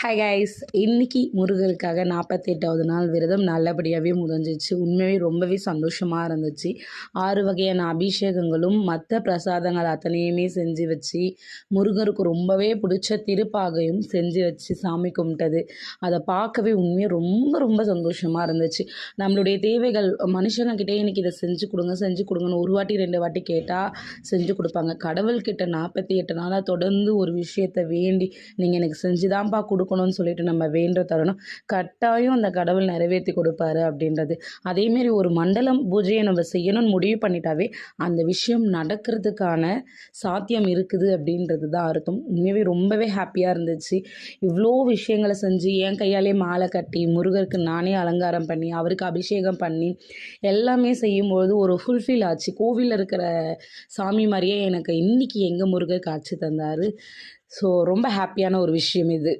Hi guys இன்னைக்கு முருகருக்காக நாற்பத்தெட்டாவது நாள் விரதம் நல்லபடியாகவே முடிஞ்சிச்சு. உண்மையாகவே ரொம்பவே சந்தோஷமாக இருந்துச்சு. ஆறு வகையான அபிஷேகங்களும் மற்ற பிரசாதங்கள் அத்தனையுமே செஞ்சு வச்சு முருகருக்கு ரொம்பவே பிடிச்ச திருப்பாகையும் செஞ்சு வச்சு சாமி கும்பிட்டது. அதை பார்க்கவே உண்மையாக ரொம்ப ரொம்ப சந்தோஷமாக இருந்துச்சு. நம்மளுடைய தேவைகள் மனுஷங்கக்கிட்டே இன்றைக்கி இதை செஞ்சு கொடுங்க செஞ்சு கொடுங்கன்னு ஒரு வாட்டி ரெண்டு வாட்டி கேட்டால் செஞ்சு கொடுப்பாங்க. கடவுள்கிட்ட நாற்பத்தி எட்டு நாளாக தொடர்ந்து ஒரு விஷயத்தை வேண்டி நீங்கள் எனக்கு செஞ்சு தான்ப்பா கொடுக்கணும்னு சொல்லிட்டு நம்ம வேண்ட தரணும் கட்டாயம் அந்த கடவுள் நிறைவேற்றி கொடுப்பாரு அப்படின்றது. அதேமாரி ஒரு மண்டலம் பூஜையை நம்ம செய்யணும்னு முடிவு பண்ணிட்டாவே அந்த விஷயம் நடக்கிறதுக்கான சாத்தியம் இருக்குது அப்படின்றது தான் அர்த்தம். உண்மையாகவே ரொம்பவே ஹாப்பியாக இருந்துச்சு. இவ்வளோ விஷயங்களை செஞ்சு என் கையாலே மாலை கட்டி முருகருக்கு நானே அலங்காரம் பண்ணி அவருக்கு அபிஷேகம் பண்ணி எல்லாமே செய்யும்போது ஒரு ஃபுல்ஃபில் ஆச்சு. கோவிலில் இருக்கிற சாமி மாதிரியே எனக்கு இன்னைக்கு எங்கள் முருகர் காட்சி தந்தார். ஸோ ரொம்ப ஹாப்பியான ஒரு விஷயம் இது.